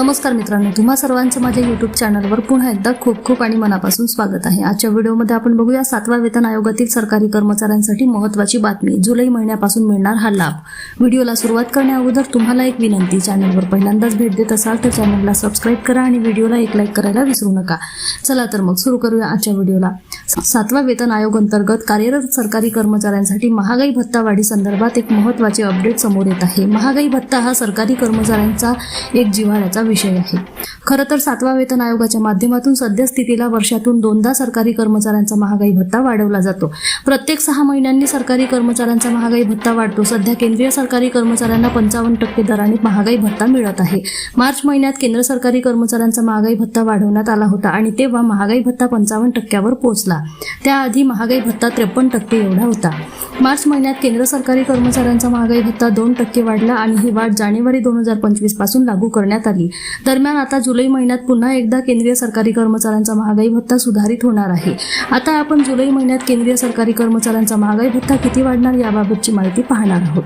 नमस्कार मित्रांनो तुम्हा सर्वांचं माझ्या युट्यूब चॅनलवर पुन्हा एकदा खूप खूप आणि मनापासून स्वागत आहे. आजच्या व्हिडिओमध्ये आपण बघूया सातवा वेतन आयोगातील सरकारी कर्मचाऱ्यांसाठी महत्त्वाची बातमी. जुलै महिन्यापासून मिळणार हा लाभ. व्हिडिओला सुरुवात करण्याअगोदर तुम्हाला एक विनंती चॅनलवर पहिल्यांदाच भेट देत असाल तर चॅनलला सबस्क्राईब करा आणि व्हिडिओला एक लाईक करायला विसरू नका. चला तर मग सुरू करूया आजच्या व्हिडिओला. सातवा वेतन आयोग अंतर्गत कार्यरत सरकारी कर्मचाऱ्यांसाठी महागाई भत्ता वाढी संदर्भात एक महत्त्वाचे अपडेट समोर येत आहे. महागाई भत्ता हा सरकारी कर्मचाऱ्यांचा एक जिव्हाळ्याचा विषय आहे. खरं तर सातवा वेतन आयोगाच्या माध्यमातून सद्यस्थितीला वर्षातून दोनदा सरकारी कर्मचाऱ्यांचा महागाई भत्ता वाढवला जातो. प्रत्येक सहा महिन्यांनी सरकारी कर्मचाऱ्यांचा महागाई भत्ता वाढतो. सध्या केंद्रीय सरकारी कर्मचाऱ्यांना पंचावन्न टक्के दराने महागाई भत्ता मिळत आहे. मार्च महिन्यात केंद्र सरकारी कर्मचाऱ्यांचा महागाई भत्ता वाढवण्यात आला होता आणि तेव्हा महागाई भत्ता पंचावन्न टक्क्यावर पोहोचला. त्याआधी महागाई भत्ता त्रेपन्न टक्के एवढा होता. मार्च महिन्यात केंद्र सरकारी कर्मचाऱ्यांचा महागाई भत्ता दोन टक्के वाढला आणि ही वाढ जानेवारी दोन हजार पंचवीसपासून लागू करण्यात आली. दरम्यान आता जुलै महिन्यात पुन्हा एकदा केंद्रीय सरकारी कर्मचाऱ्यांचा महागाई भत्ता सुधारित होणार आहे. आता आपण जुलै महिन्यात केंद्रीय सरकारी कर्मचाऱ्यांचा महागाई भत्ता किती वाढणार याबाबतची माहिती पाहणार आहोत.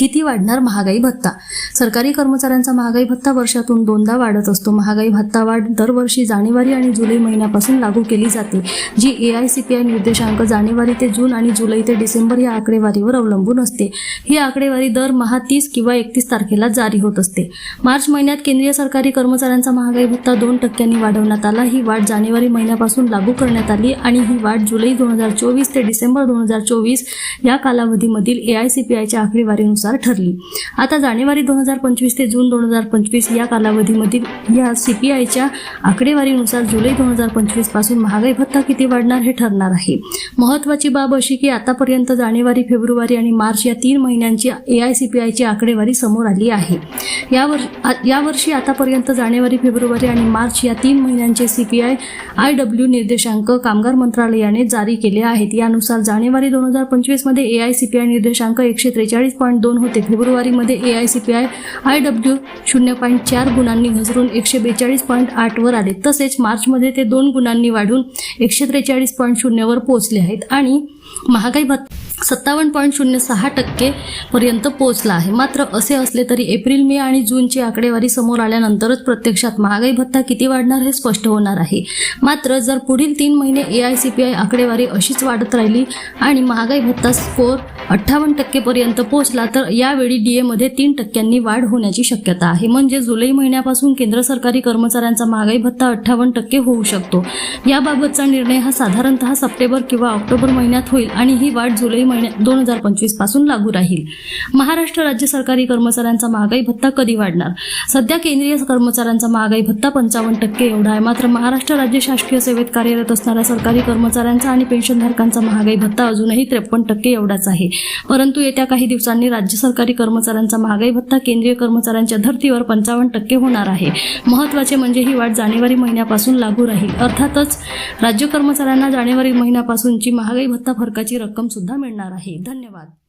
किती वाढणार महागाई भत्ता? सरकारी कर्मचाऱ्यांचा महागाई भत्ता वर्षातून दोनदा वाढत असतो. महागाई भत्ता वाढ दरवर्षी जानेवारी आणि जुलै महिन्यापासून लागू केली जाते जी A I C P I निर्देशांक जानेवारी ते जून आणि जुलै ते डिसेंबर या आकडेवारीवर अवलंबून असते. ही आकडेवारी दर महा तीस किंवा एकतीस तारखेला जारी होत असते. मार्च महिन्यात केंद्रीय सरकारी कर्मचाऱ्यांचा महागाई भत्ता दोन टक्क्यांनी वाढवण्यात आला. ही वाढ जानेवारी महिन्यापासून लागू करण्यात आली आणि ही वाढ जुलै दोन हजार चोवीस ते डिसेंबर दोन हजार चोवीस या कालावधीमधील ए आय सी पी आयच्या आकडेवारीनुसार ठरली. आता जानेवारी दोन हजार पंचवीस ते जून दोन हजार पंचवीस या कालावधीमधील या सी पी आयच्या आकडेवारीनुसार जुलै दोन हजार पंचवीसपासून महागाई भत्ता किती वाढणार हे ठरणार आहे. महत्त्वाची बाब अशी की आतापर्यंत जानेवारी फेब्रुवारी आणि मार्च या तीन महिन्यांची ए आय सी पी आयची आकडेवारी समोर आली आहे. यावर यावर्षी आतापर्यंत जानेवारी फेब्रुवारी आणि मार्च या तीन महिन्यांचे C P I I W निर्देशांक कामगार मंत्रालयाने जारी केले आहेत. यानुसार जानेवारी दोन हजार पंचवीसमध्ये A I C P I निर्देशांक एकशे त्रेचाळीस पॉईंट दोन होते. फेब्रुवारीमध्ये A I C P I I W शून्य पॉईंट चार गुणांनी घसरून एकशे बेचाळीस पॉईंट आठवर आले. तसेच मार्चमध्ये ते दोन गुणांनी वाढून एकशे त्रेचाळीस पॉईंट शून्यवर पोहोचले आहेत. आणि महागाई भत्ता सत्तावन्न पॉईंट शून्य सहा टक्के पर्यंत पोहोचला आहे. मात्र असे असले तरी एप्रिल मे आणि जूनची आकडेवारी समोर आल्यानंतरच प्रत्यक्षात महागाई भत्ता किती वाढणार हे स्पष्ट होणार आहे. मात्र जर पुढील तीन महिने A I C P I आकडेवारी अशीच वाढत राहिली आणि महागाई भत्ता स्कोर अठ्ठावन्न टक्केपर्यंत पोहोचला तर यावेळी डी एमध्ये तीन टक्क्यांनी वाढ होण्याची शक्यता आहे. म्हणजे जुलै महिन्यापासून केंद्र सरकारी कर्मचाऱ्यांचा महागाई भत्ता अठ्ठावन्न टक्के होऊ शकतो. याबाबतचा निर्णय हा साधारणतः सप्टेंबर किंवा ऑक्टोबर महिन्यात होईल आणि ही वाढ जुलै महिन्यात दोन हजार पंचवीसपासून लागू राहील. महाराष्ट्र राज्य सरकारी कर्मचाऱ्यांचा महागाई भत्ता कधी वाढणार? सध्या केंद्रीय कर्मचाऱ्यांचा महागाई भत्ता पंचावन्न टक्के एवढा आहे. मात्र महाराष्ट्र राज्य शासकीय सेवेत कार्यरत असणाऱ्या सरकारी कर्मचाऱ्यांचा आणि पेन्शनधारकांचा महागाई भत्ता अजूनही त्रेपन्न टक्के एवढाच आहे. परंतु येत्या काही दिवसांनी राज्य सरकारी कर्मचाऱ्यांचा महागाई भत्ता केंद्रीय कर्मचाऱ्यांच्या धर्तीवर पंचावन्न टक्के होणार आहे. महत्त्वाचे म्हणजे ही वाढ जानेवारी महिन्यापासून लागू राहील. अर्थातच राज्य कर्मचाऱ्यांना जानेवारी महिन्यापासूनची महागाई भत्ता फरकाची रक्कम सुद्धा मिळणार आहे. धन्यवाद.